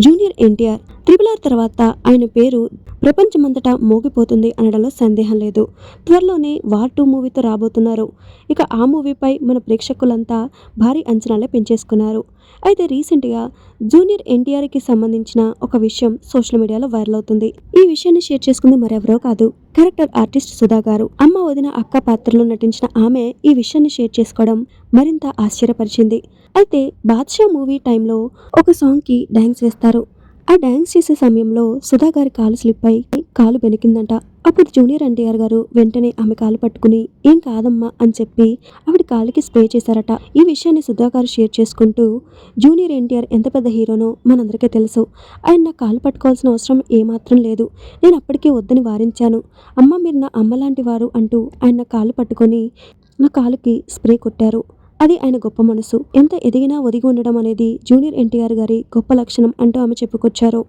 Junior NTR triple R తర్వాత ఆయన పేరు ప్రపంచమంతటా మోగిపోతుంది అనడంలో సందేహం లేదు. త్వరలోనే వార్ టూ మూవీతో రాబోతున్నారు. ఇక ఆ మూవీపై మన ప్రేక్షకులంతా భారీ అంచనాలే పెంచేసుకున్నారు. అయితే రీసెంట్గా జూనియర్ ఎన్టీఆర్కి సంబంధించిన ఒక విషయం సోషల్ మీడియాలో వైరల్ అవుతుంది. ఈ విషయాన్ని షేర్ చేసుకుంది మరెవరో కాదు క్యారెక్టర్ ఆర్టిస్ట్ సుధా గారు. అమ్మ వదిన అక్క పాత్రలో నటించిన ఆమె ఈ విషయాన్ని షేర్ చేసుకోవడం మరింత ఆశ్చర్యపరిచింది. అయితే బాద్షా మూవీ టైంలో ఒక సాంగ్కి డ్యాన్స్ వేస్తారు. ఆ డ్యాన్స్ చేసే సమయంలో సుధా గారి కాలు స్లిప్ అయి కాలు బెనికిందంట అప్పుడు జూనియర్ ఎన్టీఆర్ గారు వెంటనే ఆమె కాలు పట్టుకుని ఏం కాదమ్మా అని చెప్పి ఆవిడ కాలికి స్ప్రే చేశారట. ఈ విషయాన్ని సుధా గారు షేర్ చేసుకుంటూ జూనియర్ ఎన్టీఆర్ ఎంత పెద్ద హీరోనో మనందరికీ తెలుసు. ఆయన నా కాలు పట్టుకోవాల్సిన అవసరం ఏమాత్రం లేదు. నేను అప్పటికే వద్దని వారించాను. అమ్మ మీరు నా అమ్మ లాంటి వారు అంటూ ఆయన నా కాలు పట్టుకొని నా కాలుకి స్ప్రే కొట్టారు. అది ఆయన గొప్ప మనసు. ఎంత ఎదిగినా ఒదిగి ఉండడం అనేది జూనియర్ ఎన్టీఆర్ గారి గొప్ప లక్షణం అంటూ ఆమె చెప్పుకొచ్చారు.